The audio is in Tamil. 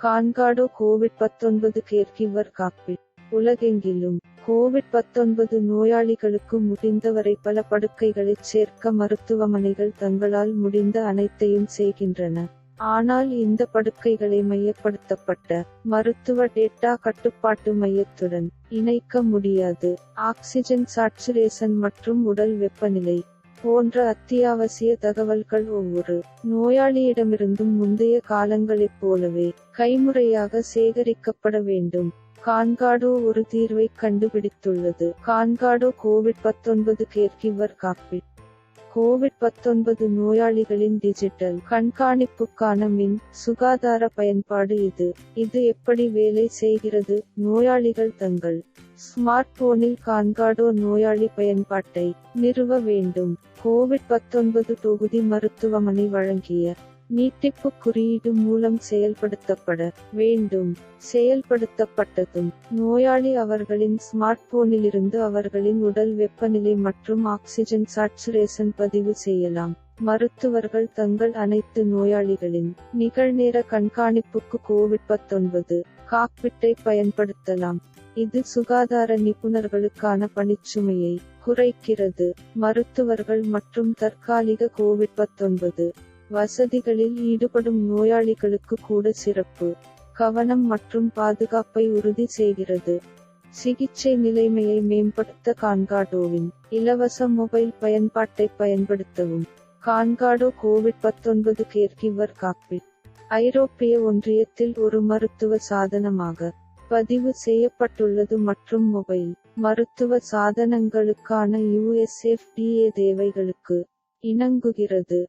கான்காடோ கோவிட் பத்தொன்பது கேர்கிவர் காப்பீட் உலகெங்கிலும் கோவிட் பத்தொன்பது நோயாளிகளுக்கு முடிந்தவரை பல படுக்கைகளைச் சேர்க்க மருத்துவமனைகள் தங்களால் முடிந்த அனைத்தையும் செய்கின்றன. ஆனால் இந்த படுக்கைகளை மையப்படுத்தப்பட்ட மருத்துவ டேட்டா கட்டுப்பாட்டு மையத்துடன் இணைக்க முடியாது. ஆக்சிஜன் சாச்சுரேஷன் மற்றும் உடல் வெப்பநிலை போன்ற அத்தியாவசிய தகவல்கள் ஒவ்வொரு நோயாளியிடமிருந்தும் முந்தைய காலங்களைப் போலவே கைமுறையாக சேகரிக்கப்பட வேண்டும். கான்காடோ ஒரு தீர்வை கண்டுபிடித்துள்ளது. கான்காடோ கோவிட் பத்தொன்பது கேர்கிவர் காப்பீட் கோவிட் பத்தொன்பது நோயாளிகளின் டிஜிட்டல் கண்காணிப்புக்கான மின் சுகாதார பயன்பாடு இது. இது எப்படி வேலை செய்கிறது? நோயாளிகள் தங்கள் ஸ்மார்ட் போனில் கான்காடோ நோயாளி பயன்பாட்டை நிறுவ வேண்டும். கோவிட் பத்தொன்பது தொகுதி மருத்துவமனை வழங்கிய நீட்டிப்பு குறியீடு மூலம் செயல்படுத்தப்பட வேண்டும். செயல்படுத்தப்பட்டதும் நோயாளி அவர்களின் ஸ்மார்ட் போனிலிருந்து அவர்களின் உடல் வெப்பநிலை மற்றும் ஆக்சிஜன் சாச்சுரேஷன் பதிவு செய்யலாம். மருத்துவர்கள் தங்கள் அனைத்து நோயாளிகளின் நிகழ்நேர கண்காணிப்புக்கு கோவிட் பத்தொன்பது காக்பிட்டை பயன்படுத்தலாம். இது சுகாதார நிபுணர்களுக்கான பணிச்சுமையை குறைக்கிறது. மருத்துவர்கள் மற்றும் தற்காலிக கோவிட் பத்தொன்பது வசதிகளில் ஈடுபடும் நோயாளிகளுக்கு கூட சிறப்பு. கவனம் மற்றும் பாதுகாப்பை உறுதி செய்கிறது. சிகிச்சை நிலைமையை மேம்படுத்த கான்காடோவின் இலவச மொபைல் பயன்பாட்டை பயன்படுத்தவும். கான்காடோ கோவிட் பத்தொன்பது கேர்கிவர் காப்பீட் ஐரோப்பிய ஒன்றியத்தில் ஒரு மருத்துவ சாதனமாக பதிவு செய்யப்பட்டுள்ளது மற்றும் மொபைல் மருத்துவ சாதனங்களுக்கான யுஎஸ்எஃப்டிஏ தேவைகளுக்கு இணங்குகிறது.